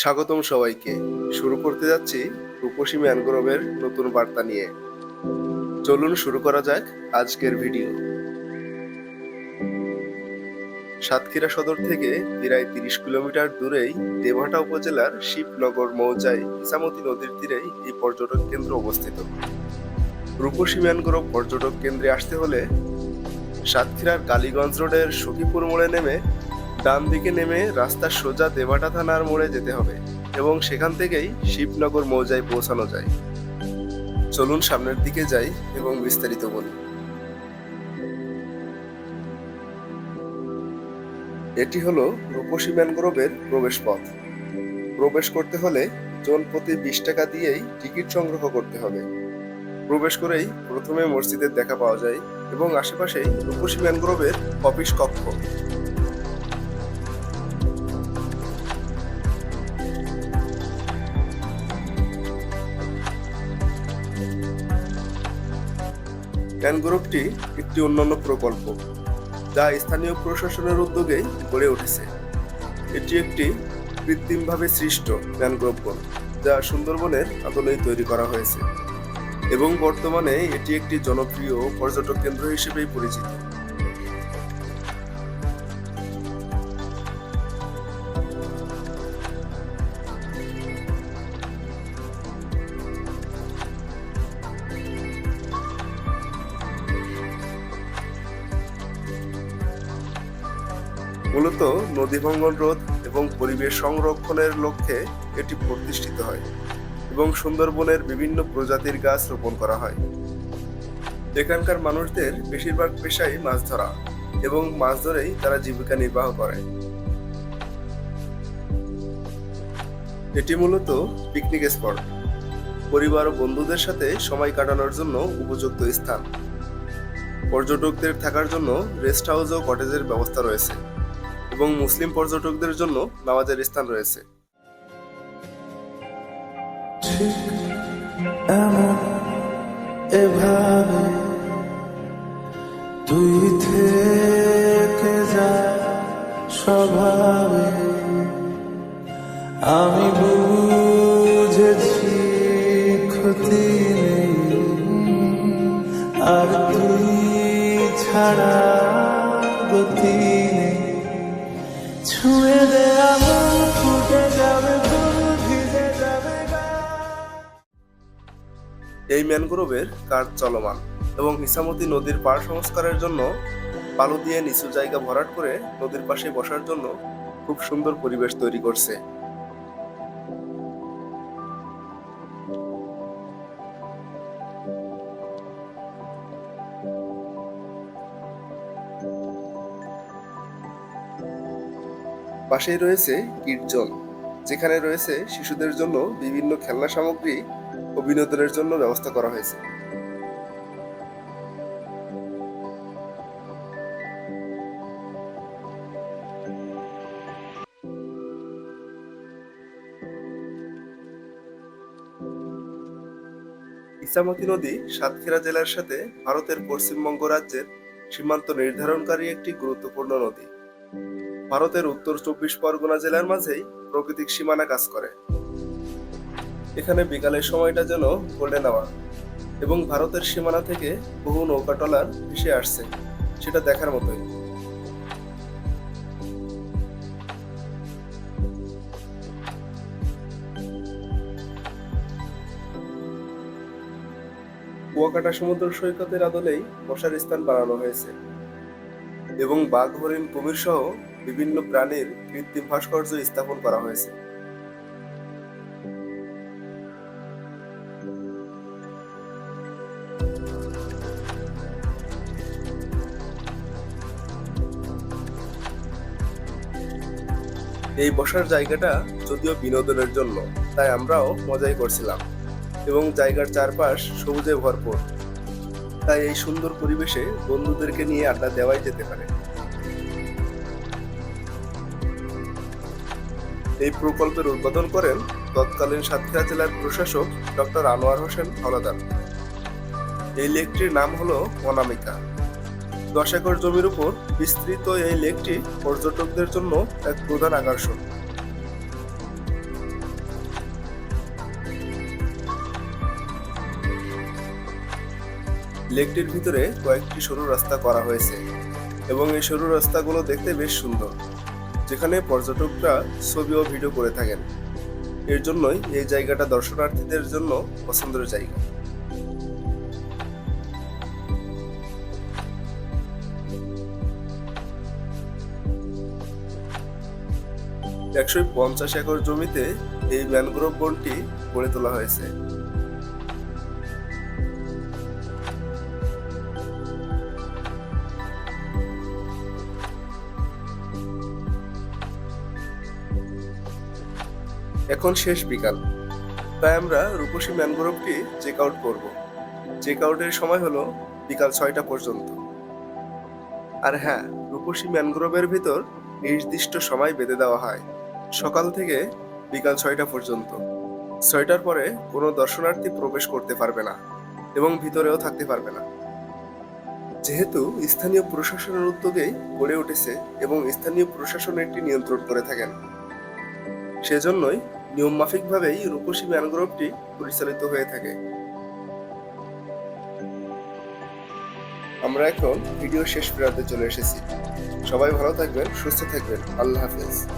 স্বাগতম সবাইকে। শুরু করতে যাচ্ছি রূপসী ম্যানগ্রোভের নতুন বার্তা নিয়ে। চলুন শুরু করা যাক আজকের ভিডিও। সাতক্ষীরা সদর থেকে প্রায় তিরিশ কিলোমিটার দূরেই দেবহাটা উপজেলার শিবনগর মৌজায় ইসামতি নদীর তীরেই এই পর্যটক কেন্দ্র অবস্থিত। রূপসী ম্যানগ্রোভ পর্যটক কেন্দ্রে আসতে হলে সাতক্ষীরার কালীগঞ্জ রোডের সখীপুর মোড়ে নেমে ডান দিকে নেমে রাস্তার সোজা দেবাটা থানার মোড়ে যেতে হবে এবং সেখান থেকেই শিবনগর মৌজায় পৌঁছানো যায়। চলুন সামনের দিকে যাই এবং বিস্তারিত বলি। এটি হলো রূপসী ম্যানগ্রোভের প্রবেশ পথ প্রবেশ করতে হলে জন প্রতি বিশ টাকা দিয়েই টিকিট সংগ্রহ করতে হবে। প্রবেশ করেই প্রথমে মসজিদের দেখা পাওয়া যায় এবং আশেপাশেই রূপসী ম্যানগ্রোভের অফিস কক্ষ। ম্যানগ্রোভটি একটি অন্যান্য প্রকল্প যা স্থানীয় প্রশাসনের উদ্যোগেই গড়ে উঠেছে। এটি একটি কৃত্রিমভাবে সৃষ্ট ম্যানগ্রোভ বন, যা সুন্দরবনের আদলেই তৈরি করা হয়েছে এবং বর্তমানে এটি একটি জনপ্রিয় পর্যটক কেন্দ্র হিসেবেই পরিচিত। মূলত নদী ভাঙ্গন রোধ এবং পরিবেশ সংরক্ষণের লক্ষ্যে এটি প্রতিষ্ঠিত হয় এবং সুন্দরবনের বিভিন্ন প্রজাতির গাছ রোপণ করা হয়। এখানকার মানুষদের বেশিরভাগ পেশাই মাছ ধরা এবং মাছ ধরেই তারা জীবিকা নির্বাহ করে। এটি মূলত পিকনিক স্পট। পরিবার ও বন্ধুদের সাথে সময় কাটানোর জন্য উপযুক্ত স্থান। পর্যটকদের থাকার জন্য রেস্ট হাউস ও কটেজের ব্যবস্থা রয়েছে। এবং মুসলিম পর্যটকদের জন্য নামাজের স্থান রয়েছে। আমি বুঝেছি ক্ষতি আর তুই ছাড়া গতি এই ম্যানগ্রোভের কাজ চলমান এবং ইসামতি নদীর পাড় সংস্কারের জন্য বালু দিয়ে নিচু জায়গা ভরাট করে নদীর পাশে বসার জন্য খুব সুন্দর পরিবেশ তৈরি করছে। পাশেই রয়েছে কীর্জন যেখানে রয়েছে শিশুদের জন্য বিভিন্ন খেলনা সামগ্রী ও বিনোদনের জন্য ব্যবস্থা করা হয়েছে। ইসামতি নদী সাতক্ষীরা জেলার সাথে ভারতের পশ্চিমবঙ্গ রাজ্যের সীমান্ত নির্ধারণকারী একটি গুরুত্বপূর্ণ নদী। ভারতের উত্তর চব্বিশ পরগনা জেলার মাঝেই প্রকৃতিক সীমানা কাজ করে। এখানে বিকালের সময়টা যেন গোল্ডেন আওয়ার এবং ভারতের সীমানা থেকে বহু নৌকা ট্রলার ভেসে আসছে, সেটা দেখার মতোই। কুয়াকাটা সমুদ্র সৈকতের আদলেই বসার স্থান বানানো হয়েছে এবং বাঘ হরিণ কুমির সহ বিভিন্ন প্রাণীর কৃত্রিম ভাস্কর্য স্থাপন করা হয়েছে। এই বসার জায়গাটা যদিও বিনোদনের জন্য, তাই আমরাও মজাই করছিলাম। এবং জায়গার চারপাশ সবুজে ভরপুর। তাই এই সুন্দর পরিবেশে বন্ধুদেরকে নিয়ে আড্ডা দেওয়াই যেতে পারে। এই প্রকল্পের উদ্বোধন করেন তৎকালীন সাতক্ষীরা জেলার প্রশাসক ডক্টর আনোয়ার হোসেন হলাদার। এই লেকটির নাম হলো অনামিকা। দশ একর জমির উপর বিস্তৃত এই লেকটি পর্যটকদের জন্য এক প্রধান আকর্ষণ। লেকটির ভিতরে কয়েকটি সরু রাস্তা করা হয়েছে এবং এই সরু রাস্তাগুলো দেখতে বেশ সুন্দর, যেখানে পর্যটকরা ছবি ও ভিডিও করে থাকেন। এর জন্যই এই জায়গাটা দর্শনার্থীদের জন্য পছন্দের জায়গা। একশো পঞ্চাশ একর জমিতে এই ম্যানগ্রোভ বনটি গড়ে তোলা হয়েছে। এখন শেষ বিকাল। তাই আমরা রূপসী ম্যানগ্রোভটি চেক আউট করব। চেক আউটের সময় হলো বিকাল ছয়টা পর্যন্ত। আর হ্যাঁ রূপসী ম্যানগ্রোভের ভিতর নির্দিষ্ট সময় বেঁধে দেওয়া হয়। সকাল থেকে বিকাল ছয়টা পর্যন্ত। ছয়টার পরে কোনো দর্শনার্থী প্রবেশ করতে পারবে না এবং ভিতরেও থাকতে পারবে না। যেহেতু স্থানীয় প্রশাসনের উদ্যোগেই গড়ে উঠেছে এবং স্থানীয় প্রশাসন এটি নিয়ন্ত্রণ করে থাকেন। সেজন্যই নিয়মমাফিকভাবেই রূপসী ম্যানগ্রোভটি পরিচালিত হয়ে থাকে। আমরা এখন ভিডিও শেষ প্রান্তে চলে এসেছি। সবাই ভালো থাকবেন, সুস্থ থাকবেন। আল্লাহ হাফেজ।